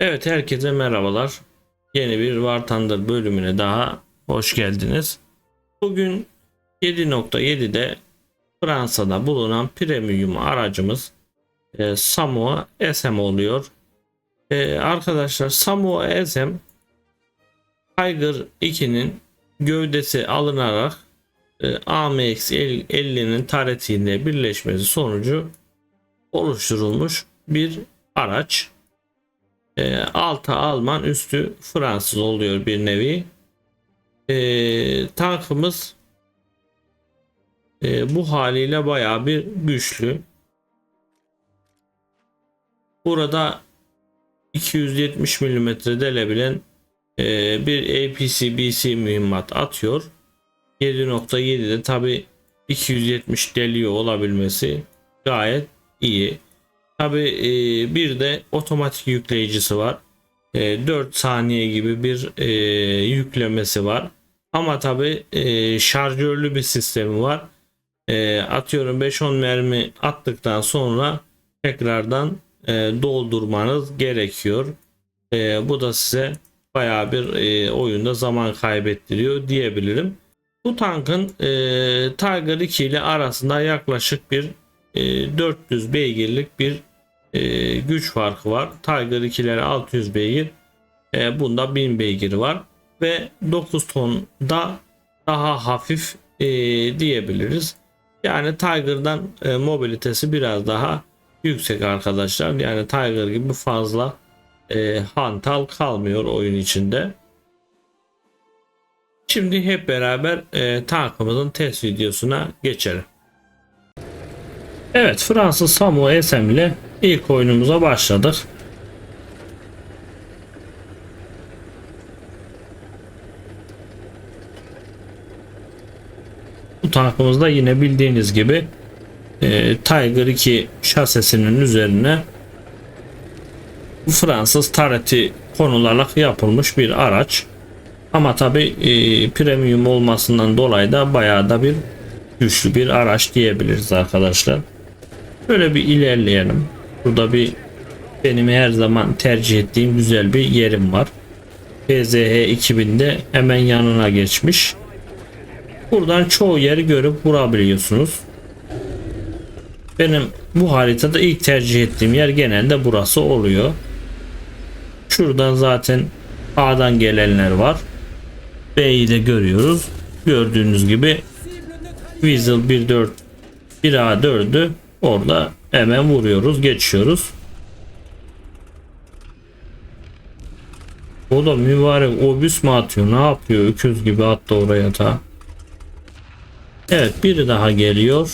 Evet herkese merhabalar. Yeni bir War Thunder bölümüne daha hoş geldiniz. Bugün 7.7'de Fransa'da bulunan premium aracımız e, Samoa SM oluyor. E, arkadaşlar Samoa SM Tiger 2'nin gövdesi alınarak e, AMX 50'nin taretiyle birleşmesi sonucu oluşturulmuş bir araç. E, altı Alman üstü Fransız oluyor bir nevi. E, tankımız e, bu haliyle baya bir güçlü. Burada 270 mm delebilen e, bir APC-BC mühimmat atıyor. 7.7'de tabi 270 deliyor olabilmesi gayet iyi. Tabi e, bir de otomatik yükleyicisi var. E, 4 saniye gibi bir e, yüklemesi var. Ama tabi e, şarjörlü bir sistemi var. E, atıyorum 5-10 mermi attıktan sonra tekrardan e, doldurmanız gerekiyor. E, bu da size baya bir e, oyunda zaman kaybettiriyor diyebilirim. Bu tankın e, Tiger 2 ile arasında yaklaşık bir e, 400 beygirlik bir e, güç farkı var. Tiger 2'lere 600 beygir. E, bunda 1000 beygir var. Ve 9 tonda daha hafif e, diyebiliriz. Yani Tiger'dan e, mobilitesi biraz daha yüksek arkadaşlar. Yani Tiger gibi fazla e, hantal kalmıyor oyun içinde. Şimdi hep beraber e, tankımızın test videosuna geçelim. Evet Fransız Samu SM ile ilk oyunumuza başladık. Bu tankımızda yine bildiğiniz gibi e, Tiger 2 şasisinin üzerine Fransız tareti konularak yapılmış bir araç. Ama tabi e, premium olmasından dolayı da bayağı da bir güçlü bir araç diyebiliriz arkadaşlar. Böyle bir ilerleyelim. Burada bir benim her zaman tercih ettiğim güzel bir yerim var. PZH 2000'de hemen yanına geçmiş. Buradan çoğu yeri görüp vurabiliyorsunuz. Benim bu haritada ilk tercih ettiğim yer genelde burası oluyor. Şuradan zaten A'dan gelenler var. B'yi de görüyoruz. Gördüğünüz gibi Weasel 1.4 1A4'ü orada hemen vuruyoruz geçiyoruz. O da mübarek obüs mü atıyor ne yapıyor öküz gibi attı oraya da. Evet biri daha geliyor.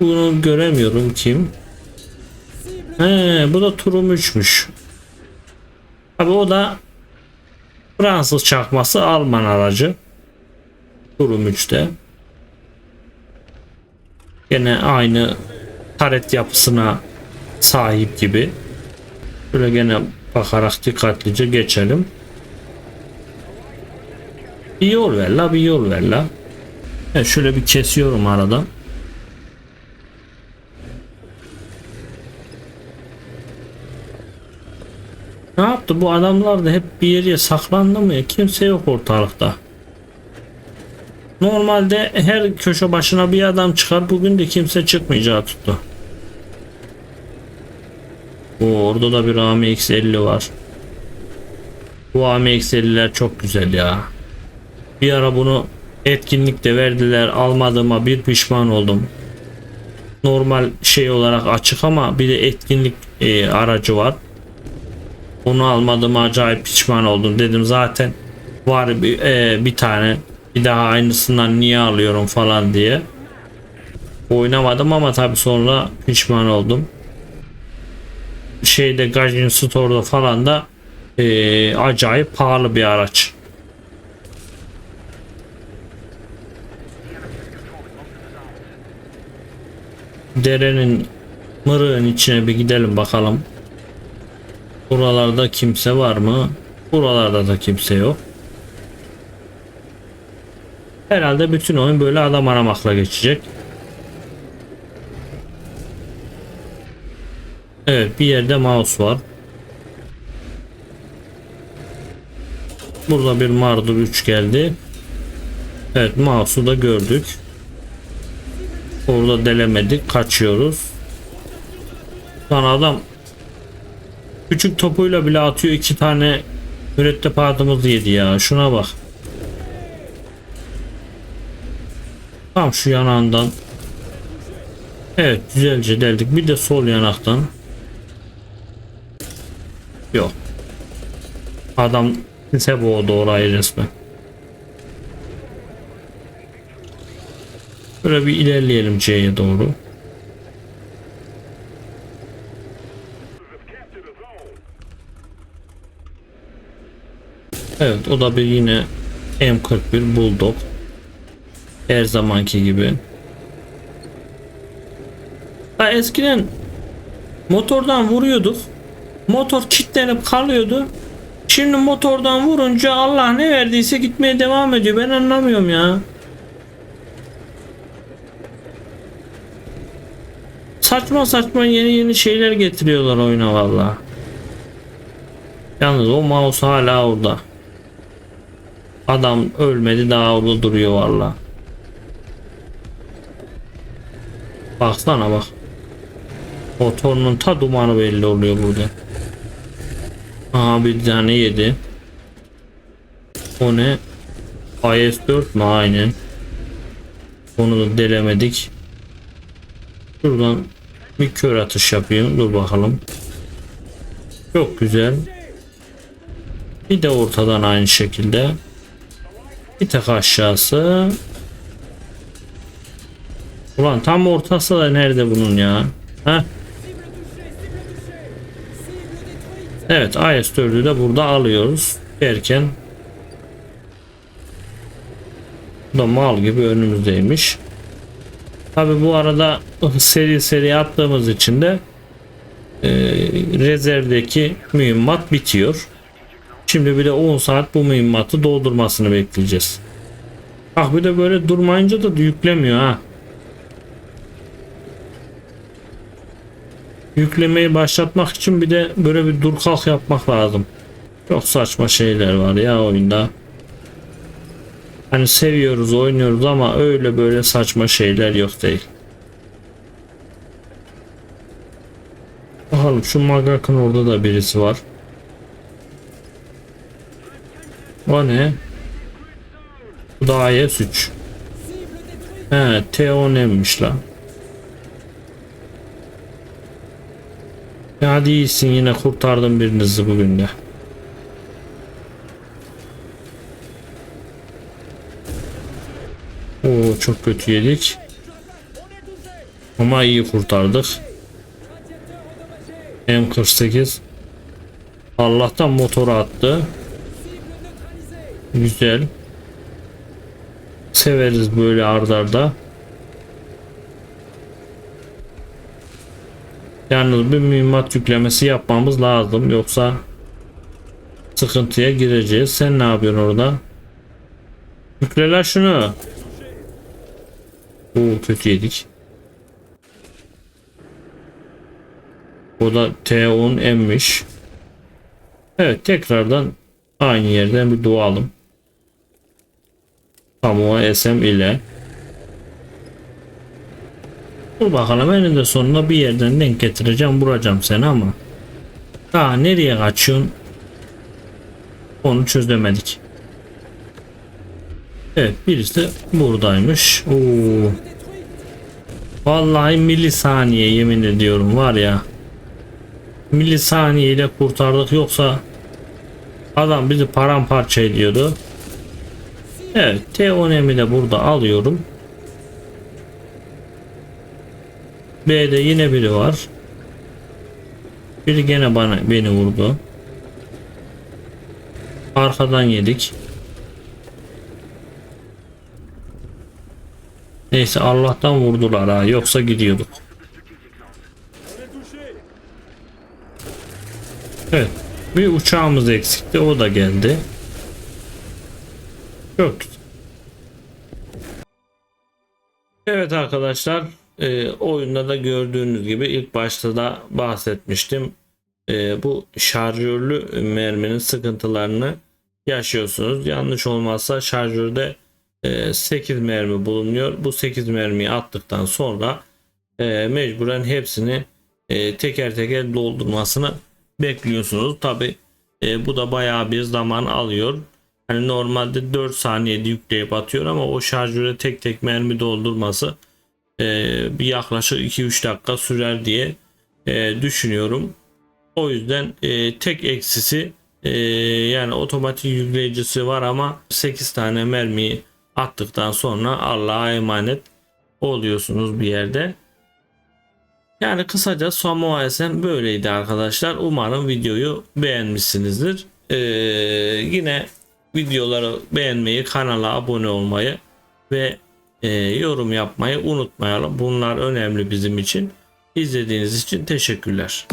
Bunu göremiyorum kim. He, bu da Turum 3'müş. Abi o da Fransız çakması Alman aracı. Turum 3'te. Yine aynı taret yapısına sahip gibi. Böyle gene bakarak dikkatlice geçelim. Bir yol ver la bir yol ver la. Evet, şöyle bir kesiyorum aradan. Ne yaptı bu adamlar da hep bir yere saklandı mı? Kimse yok ortalıkta. Normalde her köşe başına bir adam çıkar. Bugün de kimse çıkmayacağı tuttu. Oo, orada da bir AMX 50 var. Bu AMX 50'ler çok güzel ya. Bir ara bunu etkinlikte verdiler. Almadığıma bir pişman oldum. Normal şey olarak açık ama bir de etkinlik e, aracı var. Onu almadığıma acayip pişman oldum. Dedim zaten var bir, e, bir tane bir daha aynısından niye alıyorum falan diye. Oynamadım ama tabi sonra pişman oldum. Şeyde Gajin Store'da falan da e, acayip pahalı bir araç. Derenin mırığın içine bir gidelim bakalım. Buralarda kimse var mı? Buralarda da kimse yok. Herhalde bütün oyun böyle adam aramakla geçecek. Evet bir yerde mouse var. Burada bir Mardur 3 geldi. Evet mouse'u da gördük. Orada delemedik. Kaçıyoruz. Lan adam küçük topuyla bile atıyor. iki tane mürettep adımızı yedi ya. Şuna bak. Tam şu yanağından. Evet güzelce deldik. Bir de sol yanaktan. Yok. Adam ise boğdu orayı resmen. Böyle bir ilerleyelim C'ye doğru. Evet o da bir yine M41 Bulldog. Her zamanki gibi. Ha eskiden motordan vuruyorduk. Motor kilitlenip kalıyordu. Şimdi motordan vurunca Allah ne verdiyse gitmeye devam ediyor. Ben anlamıyorum ya. Saçma saçma yeni yeni şeyler getiriyorlar oyuna valla. Yalnız o mouse hala orada. Adam ölmedi daha orada duruyor valla. Baksana bak. Motorunun ta dumanı belli oluyor burada. Aha bir tane yedi. O ne? IS-4 mü? Aynen. Onu da delemedik. Şuradan bir kör atış yapayım. Dur bakalım. Çok güzel. Bir de ortadan aynı şekilde. Bir tek aşağısı. Ulan tam ortası da nerede bunun ya? Heh. Evet IS-4'ü de burada alıyoruz. Derken bu da mal gibi önümüzdeymiş. Tabi bu arada seri seri attığımız için de e, rezervdeki mühimmat bitiyor. Şimdi bir de 10 saat bu mühimmatı doldurmasını bekleyeceğiz. Ah bir de böyle durmayınca da yüklemiyor ha. Yüklemeyi başlatmak için bir de böyle bir dur kalk yapmak lazım. Çok saçma şeyler var ya oyunda. Hani seviyoruz oynuyoruz ama öyle böyle saçma şeyler yok değil. Bakalım şu Magak'ın orada da birisi var. O ne? Bu da IS-3. He T10'miş lan. Hadi iyisin yine kurtardım birinizi bugün de. Oo çok kötü yedik. Ama iyi kurtardık. M48 Allah'tan motoru attı. Güzel. Severiz böyle ardarda. Yalnız bir mühimmat yüklemesi yapmamız lazım. Yoksa sıkıntıya gireceğiz. Sen ne yapıyorsun orada? Yükle şunu. Oo kötü yedik. O da T10 emmiş. Evet tekrardan aynı yerden bir doğalım. Samoa SM ile. Dur bakalım eninde sonunda bir yerden denk getireceğim vuracağım seni ama. Daha nereye kaçıyorsun? Onu çözemedik. Evet birisi de buradaymış. Oo. Vallahi milisaniye yemin ediyorum var ya. Milisaniye ile kurtardık yoksa adam bizi paramparça ediyordu. Evet T10M'i de burada alıyorum. B'de yine biri var. Biri gene bana beni vurdu. Arkadan yedik. Neyse Allah'tan vurdular ha yoksa gidiyorduk. Evet bir uçağımız eksikti o da geldi. Çok güzel. Evet arkadaşlar e, oyunda da gördüğünüz gibi ilk başta da bahsetmiştim. E, bu şarjörlü merminin sıkıntılarını yaşıyorsunuz. Yanlış olmazsa şarjörde 8 mermi bulunuyor. Bu 8 mermiyi attıktan sonra e, mecburen hepsini e, teker teker doldurmasını bekliyorsunuz. Tabi bu da bayağı bir zaman alıyor. Hani normalde 4 saniyede yükleyip atıyor ama o şarjöre tek tek mermi doldurması e, bir yaklaşık 2-3 dakika sürer diye e, düşünüyorum. O yüzden e, tek eksisi e, yani otomatik yükleyicisi var ama 8 tane mermiyi attıktan sonra Allah'a emanet oluyorsunuz bir yerde. Yani kısaca Samoa SM böyleydi arkadaşlar. Umarım videoyu beğenmişsinizdir. Ee, yine videoları beğenmeyi, kanala abone olmayı ve e, yorum yapmayı unutmayalım. Bunlar önemli bizim için. İzlediğiniz için teşekkürler.